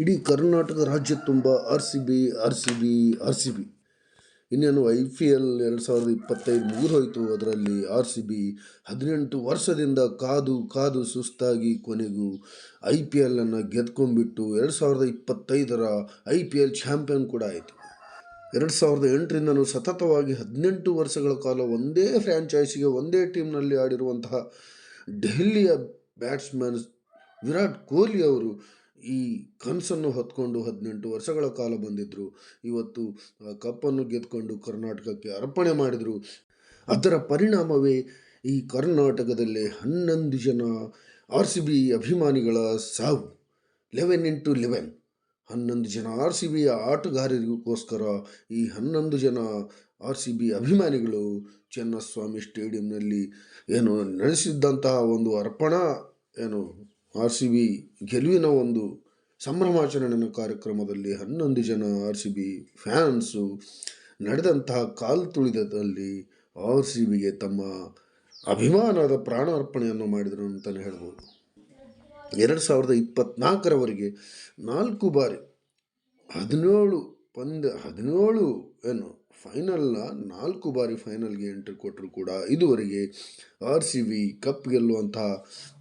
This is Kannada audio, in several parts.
ಇಡೀ ಕರ್ನಾಟಕ ರಾಜ್ಯ ತುಂಬ R C B, R C B, R C B. ಇನ್ನೇನು ಐ ಪಿ ಎಲ್ ಎರಡು ಸಾವಿರದ ಇಪ್ಪತ್ತೈದು ಮುಗಿದೋಯ್ತು. ಅದರಲ್ಲಿ ಆರ್ ಸಿ ಬಿ ಹದಿನೆಂಟು ವರ್ಷದಿಂದ ಕಾದು ಕಾದು ಸುಸ್ತಾಗಿ ಕೊನೆಗೂ ಐ ಪಿ ಎಲ್ಲನ್ನು ಗೆದ್ಕೊಂಡ್ಬಿಟ್ಟು ಎರಡು ಸಾವಿರದ ಇಪ್ಪತ್ತೈದರ ಐ ಪಿ ಎಲ್ ಚಾಂಪಿಯನ್ ಕೂಡ ಆಯಿತು. ಎರಡು ಸಾವಿರದ ಎಂಟರಿಂದನೂ ಸತತವಾಗಿ ಹದಿನೆಂಟು ವರ್ಷಗಳ ಕಾಲ ಒಂದೇ ಫ್ರ್ಯಾಂಚೈಸಿಗೆ ಒಂದೇ ಟೀಮ್ನಲ್ಲಿ ಆಡಿರುವಂತಹ ಡೆಲ್ಲಿಯ ಬ್ಯಾಟ್ಸ್ಮನ್ ವಿರಾಟ್ ಕೊಹ್ಲಿ ಅವರು ಈ ಕನಸನ್ನು ಹೊತ್ಕೊಂಡು ಹದಿನೆಂಟು ವರ್ಷಗಳ ಕಾಲ ಬಂದಿದ್ದರು ಇವತ್ತು ಕಪ್ಪನ್ನು ಗೆದ್ಕೊಂಡು ಕರ್ನಾಟಕಕ್ಕೆ ಅರ್ಪಣೆ ಮಾಡಿದರು. ಅದರ ಪರಿಣಾಮವೇ ಈ ಕರ್ನಾಟಕದಲ್ಲಿ ಹನ್ನೊಂದು ಜನ ಆರ್ ಸಿ ಬಿ ಅಭಿಮಾನಿಗಳ ಸಾವು. Eleven into eleven. ಹನ್ನೊಂದು ಜನ ಆರ್ ಸಿ ಬಿಯ ಆಟಗಾರರಿಗೋಸ್ಕರ ಈ ಹನ್ನೊಂದು ಜನ ಆರ್ ಸಿ ಬಿ ಅಭಿಮಾನಿಗಳು ಚೆನ್ನಸ್ವಾಮಿ ಸ್ಟೇಡಿಯಂನಲ್ಲಿ ಏನು ನಡೆಸಿದ್ದಂತಹ ಒಂದು ಅರ್ಪಣಾ, ಏನು ಆರ್ ಸಿ ಬಿ ಗೆಲುವಿನ ಒಂದು ಸಂಭ್ರಮಾಚರಣೆ ಕಾರ್ಯಕ್ರಮದಲ್ಲಿ ಹನ್ನೊಂದು ಜನ ಆರ್ ಸಿ ಬಿ ಫ್ಯಾನ್ಸು ನಡೆದಂತಹ ಕಾಲು ತುಳಿತದಲ್ಲಿ ಆರ್ ಸಿ ಬಿಗೆ ತಮ್ಮ ಅಭಿಮಾನದ ಪ್ರಾಣಾರ್ಪಣೆಯನ್ನು ಮಾಡಿದರು ಅಂತಲೇ ಹೇಳ್ಬೋದು. ಎರಡು ಸಾವಿರದ ಇಪ್ಪತ್ನಾಲ್ಕರವರೆಗೆ ನಾಲ್ಕು ಬಾರಿ ಹದಿನೇಳು ಪಂದ್ಯ ಹದಿನೇಳು ಏನು ಫೈನಲ್ನ ನಾಲ್ಕು ಬಾರಿ ಫೈನಲ್ಗೆ ಎಂಟ್ರಿ ಕೊಟ್ಟರು ಕೂಡ ಇದುವರೆಗೆ ಆರ್ ಸಿ ಬಿ ಕಪ್ ಗೆಲ್ಲುವಂತಹ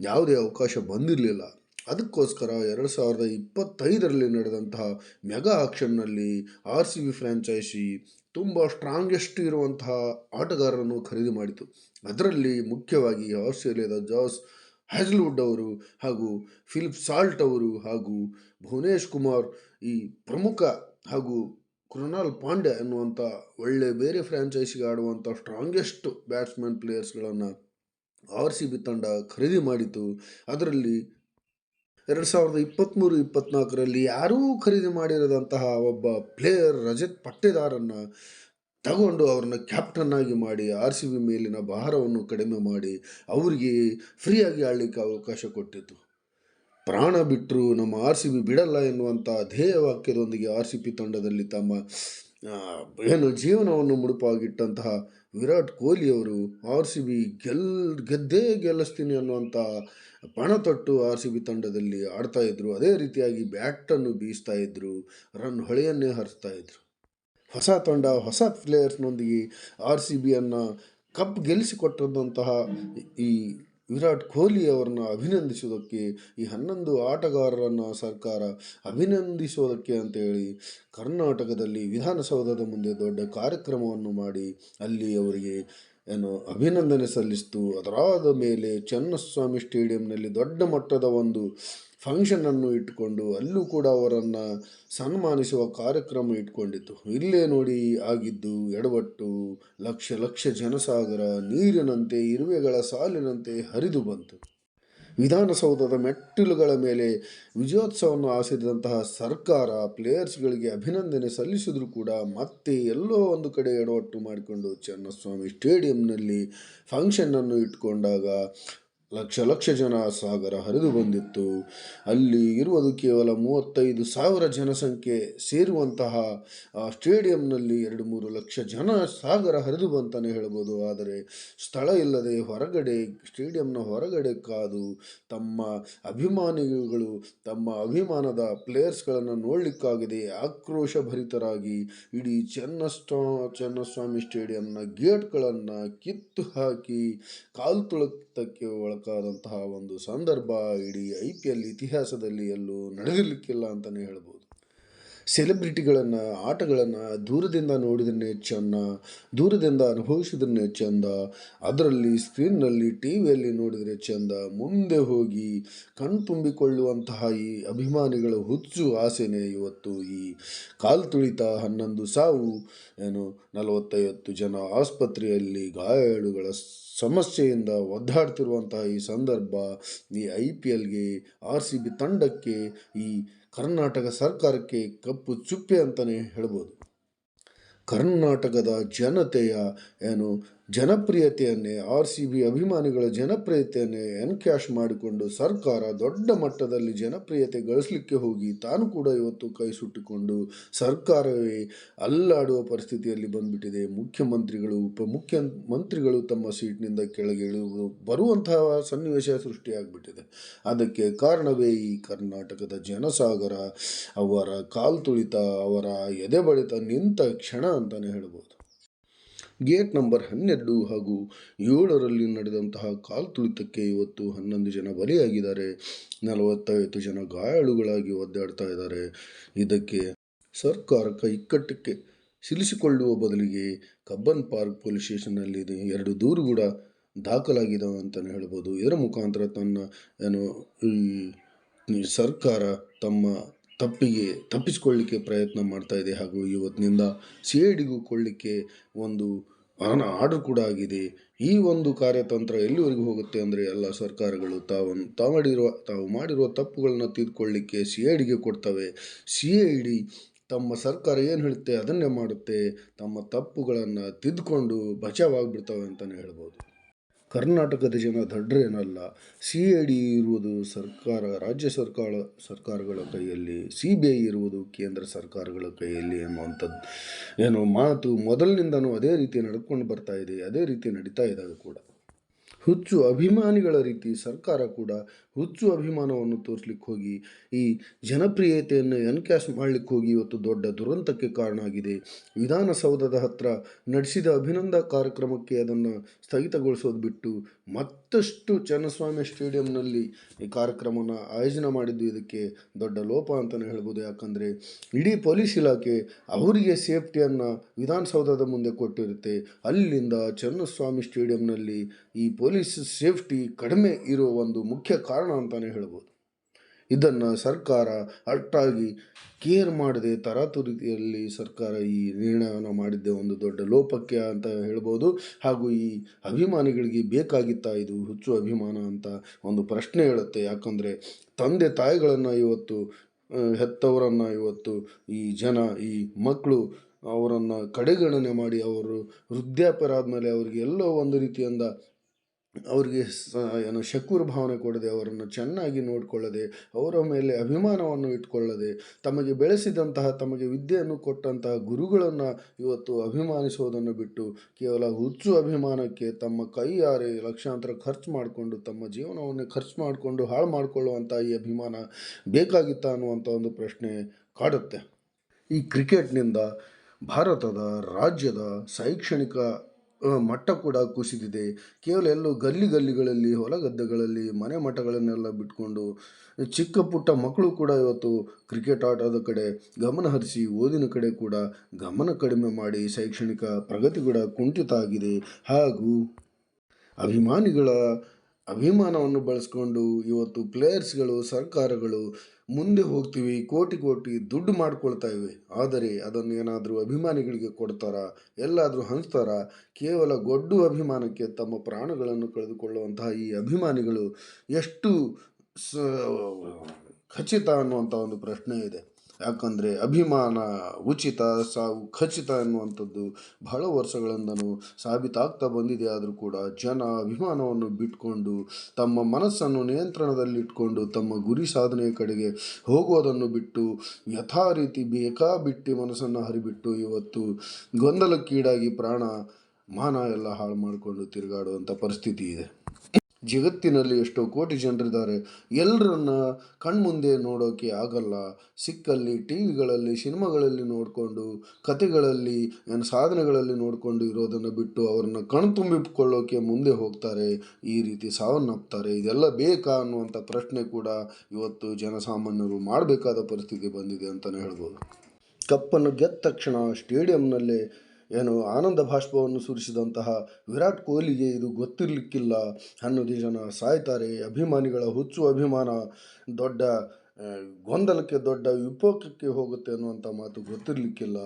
ಯಾವುದೇ ಅವಕಾಶ ಬಂದಿರಲಿಲ್ಲ. ಅದಕ್ಕೋಸ್ಕರ ಎರಡು ಸಾವಿರದ ಇಪ್ಪತ್ತೈದರಲ್ಲಿ ನಡೆದಂತಹ ಮೆಗಾ ಆಕ್ಷನ್ನಲ್ಲಿ ಆರ್ ಸಿ ಬಿ ಫ್ರ್ಯಾಂಚೈಸಿ ತುಂಬ ಸ್ಟ್ರಾಂಗೆಸ್ಟ್ ಇರುವಂತಹ ಆಟಗಾರರನ್ನು ಖರೀದಿ ಮಾಡಿತು. ಅದರಲ್ಲಿ ಮುಖ್ಯವಾಗಿ ಆಸ್ಟ್ರೇಲಿಯಾದ ಜಾಸ್ ಹ್ಯಾಜ್ಲ್ವುಡ್ ಅವರು ಹಾಗೂ ಫಿಲಿಪ್ ಸಾಲ್ಟ್ ಅವರು ಹಾಗೂ ಭುವನೇಶ್ ಕುಮಾರ್ ಈ ಪ್ರಮುಖ ಹಾಗೂ ಕೃಣಾಲ್ ಪಾಂಡ್ಯ ಎನ್ನುವಂಥ ಒಳ್ಳೆ ಬೇರೆ ಫ್ರ್ಯಾಂಚೈಸಿಗೆ ಆಡುವಂಥ ಸ್ಟ್ರಾಂಗೆಸ್ಟ್ ಬ್ಯಾಟ್ಸ್ಮನ್ ಪ್ಲೇಯರ್ಸ್ಗಳನ್ನು ಆರ್ ಸಿ ಬಿ ತಂಡ ಖರೀದಿ ಮಾಡಿತು ಅದರಲ್ಲಿ ಎರಡು ಸಾವಿರದ ಇಪ್ಪತ್ತ್ಮೂರು ಇಪ್ಪತ್ತ್ನಾಲ್ಕರಲ್ಲಿ ಯಾರೂ ಖರೀದಿ ಮಾಡಿರದಂತಹ ಒಬ್ಬ ಪ್ಲೇಯರ್ ರಜತ್ ಪಟ್ಟೆದಾರನ್ನು ತಗೊಂಡು ಅವ್ರನ್ನ ಕ್ಯಾಪ್ಟನ್ ಆಗಿ ಮಾಡಿ ಆರ್ ಸಿ ಬಿ ಮೇಲಿನ ಭಾರವನ್ನು ಕಡಿಮೆ ಮಾಡಿ ಅವರಿಗೆ ಫ್ರೀಯಾಗಿ ಆಡಲಿಕ್ಕೆ ಅವಕಾಶ ಕೊಟ್ಟಿತ್ತು ಪ್ರಾಣ ಬಿಟ್ಟರು ನಮ್ಮ ಆರ್ ಸಿ ಬಿ ಬಿಡಲ್ಲ ಎನ್ನುವಂಥ ಧ್ಯೇಯ ವಾಕ್ಯದೊಂದಿಗೆ ಆರ್ ಸಿ ಪಿ ತಂಡದಲ್ಲಿ ತಮ್ಮ ಏನು ಜೀವನವನ್ನು ಮುಡುಪಾಗಿಟ್ಟಂತಹ ವಿರಾಟ್ ಕೊಹ್ಲಿ ಅವರು ಆರ್ ಸಿ ಬಿ ಗೆಲ್, ಗೆದ್ದೇ ಗೆಲ್ಲಿಸ್ತೀನಿ ಅನ್ನುವಂಥ ಪಣ ತೊಟ್ಟು ಆರ್ ಸಿ ಬಿ ತಂಡದಲ್ಲಿ ಆಡ್ತಾ ಇದ್ರು. ಅದೇ ರೀತಿಯಾಗಿ ಬ್ಯಾಟನ್ನು ಬೀಸ್ತಾ ಇದ್ರು, ರನ್ ಹೊಳೆಯನ್ನೇ ಹರಿಸ್ತಾ ಇದ್ರು. ಹೊಸ ತಂಡ, ಹೊಸ ಪ್ಲೇಯರ್ಸ್ನೊಂದಿಗೆ ಆರ್ ಸಿ ಬಿಯನ್ನು ಕಪ್ ಗೆಲ್ಲಿಸಿಕೊಟ್ಟಂತಹ ಈ ವಿರಾಟ್ ಕೊಹ್ಲಿ ಅವರನ್ನು ಅಭಿನಂದಿಸೋದಕ್ಕೆ ಈ ಹನ್ನೊಂದು ಆಟಗಾರರನ್ನು ಸರ್ಕಾರ ಅಭಿನಂದಿಸೋದಕ್ಕೆ ಅಂತೇಳಿ ಕರ್ನಾಟಕದಲ್ಲಿ ವಿಧಾನಸೌಧದ ಮುಂದೆ ದೊಡ್ಡ ಕಾರ್ಯಕ್ರಮವನ್ನು ಮಾಡಿ ಅಲ್ಲಿ ಅವರಿಗೆ ಏನು ಅಭಿನಂದನೆ ಸಲ್ಲಿಸಿತು. ಅದರಾದ ಮೇಲೆ ಚನ್ನಸ್ವಾಮಿ ಸ್ಟೇಡಿಯಂನಲ್ಲಿ ದೊಡ್ಡ ಮಟ್ಟದ ಒಂದು ಫಂಕ್ಷನನ್ನು ಇಟ್ಟುಕೊಂಡು ಅಲ್ಲೂ ಕೂಡ ಅವರನ್ನು ಸನ್ಮಾನಿಸುವ ಕಾರ್ಯಕ್ರಮ ಇಟ್ಕೊಂಡಿತ್ತು. ಇಲ್ಲೇ ನೋಡಿ ಆಗಿದ್ದು ಎಡವಟ್ಟು, ಲಕ್ಷ ಲಕ್ಷ ಜನಸಾಗರ, ನೀರಿನಂತೆ, ಇರುವೆಗಳ ಸಾಲಿನಂತೆ ಹರಿದು ಬಂತು. ವಿಧಾನಸೌಧದ ಮೆಟ್ಟಿಲುಗಳ ಮೇಲೆ ವಿಜಯೋತ್ಸವವನ್ನು ಆಸಿದಂತಹ ಸರ್ಕಾರ ಪ್ಲೇಯರ್ಸ್ಗಳಿಗೆ ಅಭಿನಂದನೆ ಸಲ್ಲಿಸಿದರೂ ಕೂಡ ಮತ್ತೆ ಎಲ್ಲೋ ಒಂದು ಕಡೆ ಎಡವಟ್ಟು ಮಾಡಿಕೊಂಡು ಚನ್ನಸ್ವಾಮಿ ಸ್ಟೇಡಿಯಂನಲ್ಲಿ ಫಂಕ್ಷನನ್ನು ಇಟ್ಕೊಂಡಾಗ ಲಕ್ಷ ಲಕ್ಷ ಜನ ಸಾಗರ ಹರಿದು ಬಂದಿತ್ತು. ಅಲ್ಲಿ ಇರುವುದು ಕೇವಲ ಮೂವತ್ತೈದು ಸಾವಿರ ಜನಸಂಖ್ಯೆ. ಸೇರುವಂತಹ, ಆ, ಸ್ಟೇಡಿಯಂನಲ್ಲಿ ಎರಡು ಮೂರು ಲಕ್ಷ ಜನ ಸಾಗರ ಹರಿದು ಬಂತಲೇ ಹೇಳ್ಬೋದು. ಆದರೆ ಸ್ಥಳ ಇಲ್ಲದೆ ಹೊರಗಡೆ, ಸ್ಟೇಡಿಯಂನ ಹೊರಗಡೆ ಕಾದು ತಮ್ಮ ಅಭಿಮಾನಿಗಳು, ತಮ್ಮ ಅಭಿಮಾನದ ಪ್ಲೇಯರ್ಸ್ಗಳನ್ನು ನೋಡಲಿಕ್ಕಾಗದೆ ಆಕ್ರೋಶಭರಿತರಾಗಿ ಇಡೀ ಚೆನ್ನಸ್ಟಾ ಚೆನ್ನಸ್ವಾಮಿ ಸ್ಟೇಡಿಯಂನ ಗೇಟ್ಗಳನ್ನು ಕಿತ್ತು ಹಾಕಿ ಕಾಲು ತುಳಿತಕ್ಕೆ ಒಳಗಾದಂತಹ ಒಂದು ಸಂದರ್ಭ ಇಡೀ ಐ ಪಿ ಎಲ್ ಇತಿಹಾಸದಲ್ಲಿ ಎಲ್ಲೂ ನಡೆದಿರಲಿಕ್ಕಿಲ್ಲ ಅಂತಲೇ ಹೇಳ್ಬೋದು. ಸೆಲೆಬ್ರಿಟಿಗಳನ್ನು, ಆಟಗಳನ್ನು ದೂರದಿಂದ ನೋಡಿದ್ರೆ ಚೆಂದ, ದೂರದಿಂದ ಅನುಭವಿಸಿದ್ರೆ ಚೆಂದ, ಅದರಲ್ಲಿ ಸ್ಕ್ರೀನ್ನಲ್ಲಿ ಟಿ ವಿಯಲ್ಲಿ ನೋಡಿದರೆ ಚೆಂದ, ಮುಂದೆ ಹೋಗಿ ಕಣ್ತುಂಬಿಕೊಳ್ಳುವಂತಹ ಈ ಅಭಿಮಾನಿಗಳ ಹುಚ್ಚು ಆಸೆನೇ ಇವತ್ತು ಈ ಕಾಲು ತುಳಿತ ಹನ್ನೊಂದು ಸಾವು, ಏನು, ನಲವತ್ತೈವತ್ತು ಜನ ಆಸ್ಪತ್ರೆಯಲ್ಲಿ ಗಾಯಾಳುಗಳ ಸಮಸ್ಯೆಯಿಂದ ಒದ್ದಾಡ್ತಿರುವಂತಹ ಈ ಸಂದರ್ಭ ಈ ಐ ಪಿ ಎಲ್ಗೆ, ಆರ್ ಸಿ ಬಿ ತಂಡಕ್ಕೆ ಈ ಕರ್ನಾಟಕ ಸರ್ಕಾರಕ್ಕೆ ಕಪ್ಪು ಚುಪ್ಪೆ ಅಂತಲೇ ಹೇಳ್ಬೋದು. ಕರ್ನಾಟಕದ ಜನತೆಯ ಏನು ಜನಪ್ರಿಯತೆಯನ್ನೇ, ಆರ್ ಸಿ ಬಿ ಅಭಿಮಾನಿಗಳ ಜನಪ್ರಿಯತೆಯನ್ನೇ ಎನ್ಕ್ಯಾಶ್ ಮಾಡಿಕೊಂಡು ಸರ್ಕಾರ ದೊಡ್ಡ ಮಟ್ಟದಲ್ಲಿ ಜನಪ್ರಿಯತೆ ಗಳಿಸಲಿಕ್ಕೆ ಹೋಗಿ ತಾನು ಕೂಡ ಇವತ್ತು ಕೈ ಸುಟ್ಟುಕೊಂಡು ಸರ್ಕಾರವೇ ಅಲ್ಲಾಡುವ ಪರಿಸ್ಥಿತಿಯಲ್ಲಿ ಬಂದ್ಬಿಟ್ಟಿದೆ. ಮುಖ್ಯಮಂತ್ರಿಗಳು ಉಪಮುಖ್ಯಮಂತ್ರಿಗಳು ತಮ್ಮ ಸೀಟ್ನಿಂದ ಕೆಳಗೆ ಇಳಿಯುವುದು ಬರುವಂತಹ ಸನ್ನಿವೇಶ ಸೃಷ್ಟಿಯಾಗಿಬಿಟ್ಟಿದೆ. ಅದಕ್ಕೆ ಕಾರಣವೇ ಈ ಕರ್ನಾಟಕದ ಜನಸಾಗರ, ಅವರ ಕಾಲ್ ತುಳಿತ ಅವರ ಎದೆ ಬಡಿತ ನಿಂತ ಕ್ಷಣ ಅಂತಲೇ ಹೇಳ್ಬೋದು. ಗೇಟ್ ನಂಬರ್ ಹನ್ನೆರಡು ಹಾಗೂ ಏಳರಲ್ಲಿ ನಡೆದಂತಹ ಕಾಲ್ ತುಳಿತಕ್ಕೆ ಇವತ್ತು ಹನ್ನೊಂದು ಜನ ಬಲಿಯಾಗಿದ್ದಾರೆ. ನಲವತ್ತೈದು ಜನ ಗಾಯಾಳುಗಳಾಗಿ ಒದ್ದಾಡ್ತಾ ಇದ್ದಾರೆ. ಇದಕ್ಕೆ ಸರ್ಕಾರ ಇಕ್ಕಟ್ಟಕ್ಕೆ ಸಿಲಿಸಿಕೊಳ್ಳುವ ಬದಲಿಗೆ ಕಬ್ಬನ್ ಪಾರ್ಕ್ ಪೊಲೀಸ್ ಸ್ಟೇಷನ್ನಲ್ಲಿ ಎರಡು ದೂರು ಕೂಡ ದಾಖಲಾಗಿದ್ದಾವೆ ಅಂತಲೇ ಹೇಳ್ಬೋದು. ಇದರ ಮುಖಾಂತರ ತನ್ನ ಏನು, ಈ ಸರ್ಕಾರ ತಮ್ಮ ತಪ್ಪಿಗೆ ತಪ್ಪಿಸಿಕೊಳ್ಳಿಕ್ಕೆ ಪ್ರಯತ್ನ ಮಾಡ್ತಾ ಇದೆ ಹಾಗೂ ಇವತ್ತಿನಿಂದ ಸಿ ಐ ಡಿಗೂ ಕೊಡಲಿಕ್ಕೆ ಒಂದು ಹಣ ಆರ್ಡರ್ ಕೂಡ ಆಗಿದೆ. ಈ ಒಂದು ಕಾರ್ಯತಂತ್ರ ಎಲ್ಲಿವರೆಗೂ ಹೋಗುತ್ತೆ ಅಂದರೆ ಎಲ್ಲ ಸರ್ಕಾರಗಳು ತಾವು ತಾವು ಮಾಡಿರುವ ತಾವು ಮಾಡಿರುವ ತಪ್ಪುಗಳನ್ನು ತಿದ್ದುಕೊಳ್ಳಿಕ್ಕೆ ಸಿ ಐ ಡಿಗೆ ಕೊಡ್ತವೆ. ಸಿ ಐ ಡಿ ತಮ್ಮ ಸರ್ಕಾರ ಏನು ಹೇಳುತ್ತೆ ಅದನ್ನೇ ಮಾಡುತ್ತೆ. ತಮ್ಮ ತಪ್ಪುಗಳನ್ನು ತಿದ್ದುಕೊಂಡು ಬಚಾವಾಗ್ಬಿಡ್ತವೆ ಅಂತಲೇ ಹೇಳ್ಬೋದು. ಕರ್ನಾಟಕದ ಜನ ದಡ್ರೇನಲ್ಲ ಸಿ ಐ ಡಿ ಇರುವುದು ಸರ್ಕಾರ, ರಾಜ್ಯ ಸರ್ಕಾರ, ಸರ್ಕಾರಗಳ ಕೈಯಲ್ಲಿ, ಸಿ ಬಿ ಐ ಇರುವುದು ಕೇಂದ್ರ ಸರ್ಕಾರಗಳ ಕೈಯಲ್ಲಿ ಅನ್ನುವಂಥದ್ದು ಏನು ಮಾತು ಮೊದಲಿನಿಂದನೂ ಅದೇ ರೀತಿ ನಡ್ಕೊಂಡು ಬರ್ತಾ ಇದೆ, ಅದೇ ರೀತಿ ನಡೀತಾ ಇದ್ದಾವೆ ಕೂಡ. ಹುಚ್ಚು ಅಭಿಮಾನಿಗಳ ರೀತಿ ಸರ್ಕಾರ ಕೂಡ ಹುಚ್ಚು ಅಭಿಮಾನವನ್ನು ತೋರಿಸ್ಲಿಕ್ಕೆ ಹೋಗಿ, ಈ ಜನಪ್ರಿಯತೆಯನ್ನು ಎನ್ಕ್ಯಾಶ್ ಮಾಡಲಿಕ್ಕೆ ಹೋಗಿ ಇವತ್ತು ದೊಡ್ಡ ದುರಂತಕ್ಕೆ ಕಾರಣ ಆಗಿದೆ ವಿಧಾನಸೌಧದ ಹತ್ರ ನಡೆಸಿದ ಅಭಿನಂದ ಕಾರ್ಯಕ್ರಮಕ್ಕೆ ಅದನ್ನು ಸ್ಥಗಿತಗೊಳಿಸೋದು ಬಿಟ್ಟು ಮತ್ತಷ್ಟು ಚನ್ನಸ್ವಾಮಿ ಸ್ಟೇಡಿಯಂನಲ್ಲಿ ಈ ಕಾರ್ಯಕ್ರಮವನ್ನು ಆಯೋಜನೆ ಮಾಡಿದ್ದು ಇದಕ್ಕೆ ದೊಡ್ಡ ಲೋಪ ಅಂತಲೇ ಹೇಳ್ಬೋದು. ಯಾಕಂದರೆ ಇಡೀ ಪೊಲೀಸ್ ಇಲಾಖೆ ಅವರಿಗೆ ಸೇಫ್ಟಿಯನ್ನು ವಿಧಾನಸೌಧದ ಮುಂದೆ ಕೊಟ್ಟಿರುತ್ತೆ. ಅಲ್ಲಿಂದ ಚನ್ನಸ್ವಾಮಿ ಸ್ಟೇಡಿಯಂನಲ್ಲಿ ಈ ಪೊಲೀಸ್ ಸೇಫ್ಟಿ ಕಡಿಮೆ ಇರೋ ಒಂದು ಮುಖ್ಯ ಕಾರಣ ಅಂತಲೇ ಹೇಳ್ಬೋದು. ಇದನ್ನು ಸರ್ಕಾರ ಅಷ್ಟಾಗಿ ಕೇರ್ ಮಾಡದೆ ತರಾತುರಿಯಲ್ಲಿ ಸರ್ಕಾರ ಈ ನಿರ್ಣಯವನ್ನು ಮಾಡಿದ್ದೆ ಒಂದು ದೊಡ್ಡ ಲೋಪಕ್ಕೆ ಅಂತ ಹೇಳ್ಬೋದು. ಹಾಗೂ ಈ ಅಭಿಮಾನಿಗಳಿಗೆ ಬೇಕಾಗಿತ್ತಾ ಇದು ಹುಚ್ಚು ಅಭಿಮಾನ ಅಂತ ಒಂದು ಪ್ರಶ್ನೆ ಹೇಳುತ್ತೆ. ಯಾಕಂದರೆ ತಂದೆ ತಾಯಿಗಳನ್ನು ಇವತ್ತು ಹೆತ್ತವರನ್ನು ಇವತ್ತು ಈ ಜನ, ಈ ಮಕ್ಕಳು ಅವರನ್ನು ಕಡೆಗಣನೆ ಮಾಡಿ ಅವರು ವೃದ್ಧಾಪ್ಯರಾದ ಅವರಿಗೆ ಎಲ್ಲೋ ಒಂದು ರೀತಿಯಿಂದ ಅವರಿಗೆ ಸ, ಏನು ಶಕೂರ್ ಭಾವನೆ ಕೊಡದೆ ಅವರನ್ನು ಚೆನ್ನಾಗಿ ನೋಡಿಕೊಳ್ಳದೆ, ಅವರ ಮೇಲೆ ಅಭಿಮಾನವನ್ನು ಇಟ್ಕೊಳ್ಳದೆ, ತಮಗೆ ಬೆಳೆಸಿದಂತಹ, ತಮಗೆ ವಿದ್ಯೆಯನ್ನು ಕೊಟ್ಟಂತಹ ಗುರುಗಳನ್ನು ಇವತ್ತು ಅಭಿಮಾನಿಸುವುದನ್ನು ಬಿಟ್ಟು ಕೇವಲ ಹುಚ್ಚು ಅಭಿಮಾನಕ್ಕೆ ತಮ್ಮ ಕೈಯಾರೆ ಲಕ್ಷಾಂತರ ಖರ್ಚು ಮಾಡಿಕೊಂಡು, ತಮ್ಮ ಜೀವನವನ್ನು ಖರ್ಚು ಮಾಡಿಕೊಂಡು, ಹಾಳು ಮಾಡಿಕೊಳ್ಳುವಂಥ ಈ ಅಭಿಮಾನ ಬೇಕಾಗಿತ್ತ ಅನ್ನುವಂಥ ಒಂದು ಪ್ರಶ್ನೆ ಕಾಡುತ್ತೆ. ಈ ಕ್ರಿಕೆಟ್ನಿಂದ ಭಾರತದ ರಾಜ್ಯದ ಶೈಕ್ಷಣಿಕ ಮಟ್ಟ ಕೂಡ ಕುಸಿದಿದೆ. ಕೇವಲ ಎಲ್ಲೋ ಗಲ್ಲಿ ಗಲ್ಲಿಗಳಲ್ಲಿ, ಹೊಲ ಗದ್ದೆಗಳಲ್ಲಿ, ಮನೆ ಮಠಗಳನ್ನೆಲ್ಲ ಬಿಟ್ಕೊಂಡು, ಚಿಕ್ಕ ಪುಟ್ಟ ಮಕ್ಕಳು ಕೂಡ ಇವತ್ತು ಕ್ರಿಕೆಟ್ ಆಟದ ಕಡೆ ಗಮನ ಹರಿಸಿ, ಓದಿನ ಕಡೆ ಕೂಡ ಗಮನ ಕಡಿಮೆ ಮಾಡಿ ಶೈಕ್ಷಣಿಕ ಪ್ರಗತಿ ಕೂಡ ಕುಂಠಿತ ಆಗಿದೆ. ಹಾಗೂ ಅಭಿಮಾನಿಗಳ ಅಭಿಮಾನವನ್ನು ಬಳಸ್ಕೊಂಡು ಇವತ್ತು ಪ್ಲೇಯರ್ಸ್ಗಳು, ಸರ್ಕಾರಗಳು ಮುಂದೆ ಹೋಗ್ತೀವಿ, ಕೋಟಿ ಕೋಟಿ ದುಡ್ಡು ಮಾಡ್ಕೊಳ್ತಾ ಇವೆ. ಆದರೆ ಅದನ್ನು ಏನಾದರೂ ಅಭಿಮಾನಿಗಳಿಗೆ ಕೊಡ್ತಾರಾ? ಎಲ್ಲಾದರೂ ಹಂಚ್ತಾರಾ? ಕೇವಲ ಗೊಡ್ಡು ಅಭಿಮಾನಕ್ಕೆ ತಮ್ಮ ಪ್ರಾಣಗಳನ್ನು ಕಳೆದುಕೊಳ್ಳುವಂತಹ ಈ ಅಭಿಮಾನಿಗಳು ಎಷ್ಟು ಸ ಖಚಿತ ಅನ್ನುವಂಥ ಒಂದು ಪ್ರಶ್ನೆ ಇದೆ. ಯಾಕಂದರೆ ಅಭಿಮಾನ, ಉಚಿತ ಸಾವು, ಖಚಿತ ಎನ್ನುವಂಥದ್ದು ಬಹಳ ವರ್ಷಗಳಿಂದಲೂ ಸಾಬೀತಾಗ್ತಾ ಬಂದಿದೆ. ಆದರೂ ಕೂಡ ಜನ ಅಭಿಮಾನವನ್ನು ಬಿಟ್ಕೊಂಡು, ತಮ್ಮ ಮನಸ್ಸನ್ನು ನಿಯಂತ್ರಣದಲ್ಲಿಟ್ಕೊಂಡು ತಮ್ಮ ಗುರಿ ಸಾಧನೆಯ ಕಡೆಗೆ ಹೋಗುವುದನ್ನು ಬಿಟ್ಟು ಯಥಾ ರೀತಿ ಬೇಕಾಬಿಟ್ಟಿ ಮನಸ್ಸನ್ನು ಹರಿಬಿಟ್ಟು, ಇವತ್ತು ಗೊಂದಲಕ್ಕೀಡಾಗಿ ಪ್ರಾಣ, ಮಾನ ಎಲ್ಲ ಹಾಳು ಮಾಡಿಕೊಂಡು ತಿರುಗಾಡುವಂಥ ಪರಿಸ್ಥಿತಿ ಇದೆ. ಜಗತ್ತಿನಲ್ಲಿ ಎಷ್ಟೋ ಕೋಟಿ ಜನರಿದ್ದಾರೆ. ಎಲ್ಲರನ್ನ ಕಣ್ಮುಂದೆ ನೋಡೋಕೆ ಆಗಲ್ಲ. ಸಿಕ್ಕಲ್ಲಿ ಟಿ ವಿಗಳಲ್ಲಿ ಸಿನಿಮಾಗಳಲ್ಲಿ ನೋಡಿಕೊಂಡು ಕತೆಗಳಲ್ಲಿ ಏನು ಸಾಧನೆಗಳಲ್ಲಿ ನೋಡಿಕೊಂಡು ಇರೋದನ್ನು ಬಿಟ್ಟು ಅವ್ರನ್ನ ಕಣ್ತುಂಬಿಕೊಳ್ಳೋಕೆ ಮುಂದೆ ಹೋಗ್ತಾರೆ. ಈ ರೀತಿ ಸಾವನ್ನಪ್ತಾರೆ ಇದೆಲ್ಲ ಬೇಕಾ ಅನ್ನುವಂಥ ಪ್ರಶ್ನೆ ಕೂಡ ಇವತ್ತು ಜನಸಾಮಾನ್ಯರು ಮಾಡಬೇಕಾದ ಪರಿಸ್ಥಿತಿ ಬಂದಿದೆ ಅಂತಲೇ ಹೇಳ್ಬೋದು. ಕಪ್ಪನ್ನು ಗೆದ್ದ ತಕ್ಷಣ ಸ್ಟೇಡಿಯಂನಲ್ಲೇ ಏನು ಆನಂದ ಭಾಷ್ಪವನ್ನು ಸುರಿಸಿದಂತಹ ವಿರಾಟ್ ಕೊಹ್ಲಿಗೆ ಇದು ಗೊತ್ತಿರಲಿಕ್ಕಿಲ್ಲ ಅನ್ನೋದು ಜನ ಸಾಯ್ತಾರೆ. ಅಭಿಮಾನಿಗಳ ಹುಚ್ಚು ಅಭಿಮಾನ ದೊಡ್ಡ ಗೊಂದಲಕ್ಕೆ ದೊಡ್ಡ, ವಿಪೋಕಕ್ಕೆ ಹೋಗುತ್ತೆ ಅನ್ನುವಂಥ ಮಾತು ಗೊತ್ತಿರಲಿಕ್ಕಿಲ್ಲ.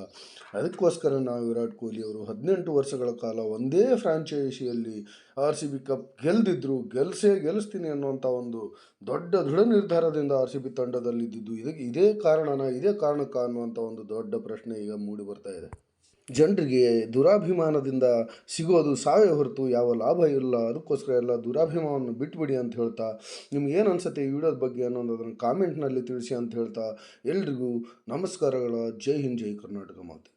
ಅದಕ್ಕೋಸ್ಕರ ನಾವು ವಿರಾಟ್ ಕೊಹ್ಲಿ ಅವರು ಹದಿನೆಂಟು ವರ್ಷಗಳ ಕಾಲ ಒಂದೇ ಫ್ರಾಂಚೈಸಿಯಲ್ಲಿ ಆರ್ ಸಿ ಬಿ ಕಪ್ ಗೆಲ್ದಿದ್ರು, ಗೆಲ್ಸೇ ಗೆಲ್ಲಿಸ್ತೀನಿ ಅನ್ನುವಂಥ ಒಂದು ದೊಡ್ಡ ದೃಢ ನಿರ್ಧಾರದಿಂದ ಆರ್ ಸಿ ಬಿ ತಂಡದಲ್ಲಿದ್ದಿದ್ದು, ಇದಕ್ಕೆ ಇದೇ ಕಾರಣನ, ಇದೇ ಕಾರಣಕ್ಕ ಅನ್ನುವಂಥ ಒಂದು ದೊಡ್ಡ ಪ್ರಶ್ನೆ ಈಗ ಮೂಡಿ ಬರ್ತಾ ಇದೆ. ಜನರಿಗೆ ದುರಾಭಿಮಾನದಿಂದ ಸಿಗೋದು ಸಾವೇ ಹೊರತು ಯಾವ ಲಾಭ ಇಲ್ಲ. ಅದಕ್ಕೋಸ್ಕರ ಎಲ್ಲ ದುರಾಭಿಮಾನವನ್ನು ಬಿಟ್ಬಿಡಿ ಅಂತ ಹೇಳ್ತಾ, ನಿಮ್ಗೆ ಏನು ಅನ್ಸುತ್ತೆ ಈ ವಿಡಿಯೋದ ಬಗ್ಗೆ ಅನ್ನೋದನ್ನು ಕಾಮೆಂಟ್ನಲ್ಲಿ ತಿಳಿಸಿ ಅಂತ ಹೇಳ್ತಾ, ಎಲ್ರಿಗೂ ನಮಸ್ಕಾರಗಳ. ಜೈ ಹಿಂದ್, ಜೈ ಕರ್ನಾಟಕ ಮಾತೆ.